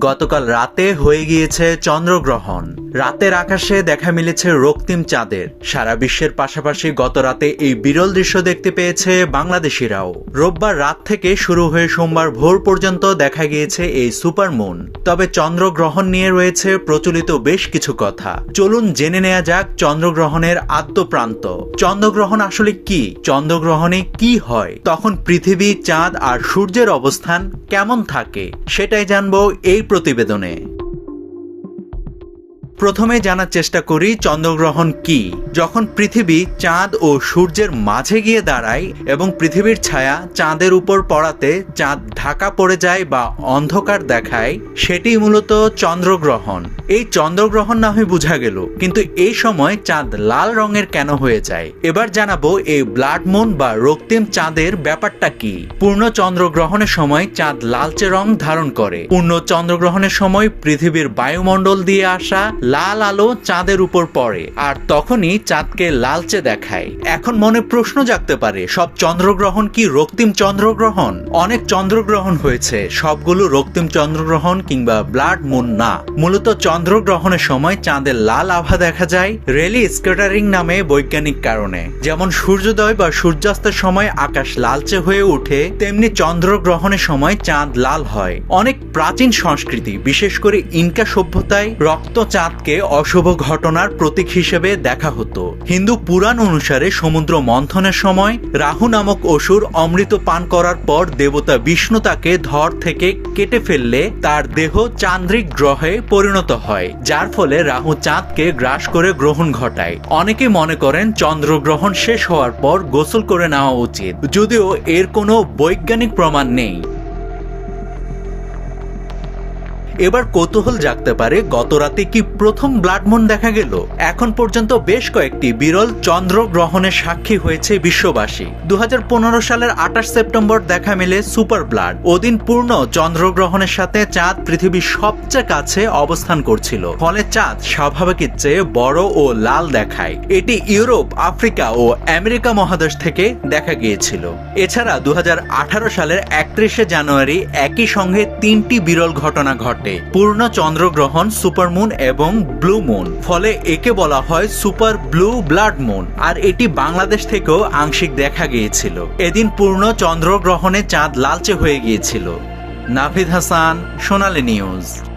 গতকাল রাতে হয়ে গিয়েছে চন্দ্রগ্রহণ। রাতের আকাশে দেখা মিলেছে রক্তিম চাঁদের। সারা বিশ্বের পাশাপাশি গত রাতে এই বিরল দৃশ্য দেখতে পেয়েছে বাংলাদেশিরাও। রোববার রাত থেকে শুরু হয়ে সোমবার ভোর পর্যন্ত দেখা গিয়েছে এই সুপারমুন। তবে চন্দ্রগ্রহণ নিয়ে রয়েছে প্রচলিত বেশ কিছু কথা। চলুন জেনে নেওয়া যাক চন্দ্রগ্রহণের আদ্যপ্রান্ত। চন্দ্রগ্রহণ আসলে কি? চন্দ্রগ্রহণে কি হয়? তখন পৃথিবী, চাঁদ আর সূর্যের অবস্থান কেমন থাকে? সেটাই জানব এই প্রতিবেদনে। প্রথমে জানার চেষ্টা করি চন্দ্রগ্রহণ কি। যখন পৃথিবী চাঁদ ও সূর্যের মাঝে গিয়ে দাঁড়ায় এবং পৃথিবীর ছায়া চাঁদের উপর পড়াতে চাঁদ ঢাকা পড়ে যায় বা অন্ধকার দেখায়, সেটি মূলত চন্দ্রগ্রহণ। এই চন্দ্রগ্রহণ না হয় বোঝা গেল, কিন্তু এই সময় চাঁদ লাল রঙের কেন হয়ে যায়? এবার জানাব এই ব্লাড মুন বা রক্তিম চাঁদের ব্যাপারটা কি। পূর্ণ চন্দ্রগ্রহণের সময় চাঁদ লালচে রং ধারণ করে। পূর্ণ চন্দ্রগ্রহণের সময় পৃথিবীর বায়ুমণ্ডল দিয়ে আসা লাল আলো চাঁদের উপর পড়ে, আর তখনই চাঁদকে লালচে দেখায়। এখন মনে প্রশ্ন জাগতে পারে, সব চন্দ্রগ্রহণ কি রক্তিম চন্দ্রগ্রহণ? অনেক চন্দ্রগ্রহণ হয়েছে, সবগুলো রক্তিম চন্দ্রগ্রহণ কিংবা ব্লাড মুন না। মূলত চন্দ্রগ্রহণের সময় চাঁদের লাল আভা দেখা যায়, রেলি স্কেটারিং নামে বৈজ্ঞানিক কারণে। যেমন সূর্যোদয় বা সূর্যাস্তের সময় আকাশ লালচে হয়ে ওঠে, তেমনি চন্দ্রগ্রহণের সময় চাঁদ লাল হয়। অনেক প্রাচীন সংস্কৃতি, বিশেষ করে ইনকা সভ্যতায় রক্ত চাঁদকে অশুভ ঘটনার প্রতীক হিসেবে দেখা হতো। হিন্দু পুরাণ অনুসারে সমুদ্র মন্থনের সময় রাহু নামক অসুর অমৃত পান করার পর দেবতা বিষ্ণু তাকে ধর থেকে কেটে ফেললে তার দেহ চান্দ্রিক গ্রহে পরিণত হয়, যার ফলে রাহু চাঁদকে গ্রাস করে গ্রহণ ঘটায়। অনেকে মনে করেন চন্দ্রগ্রহণ শেষ হওয়ার পর গোসল করে নেওয়া উচিত, যদিও এর কোনো বৈজ্ঞানিক প্রমাণ নেই। এবার কৌতূহল জাগতে পারে গত রাতে কি প্রথম ব্লাড মুন দেখা গেল। এখন পর্যন্ত বেশ কয়েকটি বিরল চন্দ্রগ্রহণের সাক্ষী হয়েছে বিশ্ববাসী। দু হাজার পনেরো সালের আঠাশ সেপ্টেম্বর দেখা মেলে সুপার ব্লাড। ওদিন পূর্ণ চন্দ্রগ্রহণের সাথে চাঁদ পৃথিবীর সবচেয়ে কাছে অবস্থান করছিল। ফলে চাঁদ স্বাভাবিকের চেয়ে বড় ও লাল দেখায়। এটি ইউরোপ, আফ্রিকা ও আমেরিকা মহাদেশ থেকে দেখা গিয়েছিল। এছাড়া দু হাজার আঠারো সালের একত্রিশে জানুয়ারি একই সঙ্গে তিনটি বিরল ঘটনা ঘটে পূর্ণ চন্দ্রগ্রহণ সুপারমুন এবং ব্লু মুন। ফলে একে বলা হয় সুপার ব্লু ব্লাড মুন। আর এটি বাংলাদেশ থেকেও আংশিক দেখা গিয়েছিল। এদিন পূর্ণ চন্দ্রগ্রহণে চাঁদ লালচে হয়ে গিয়েছিল। নাভিদ হাসান, সোনালী নিউজ।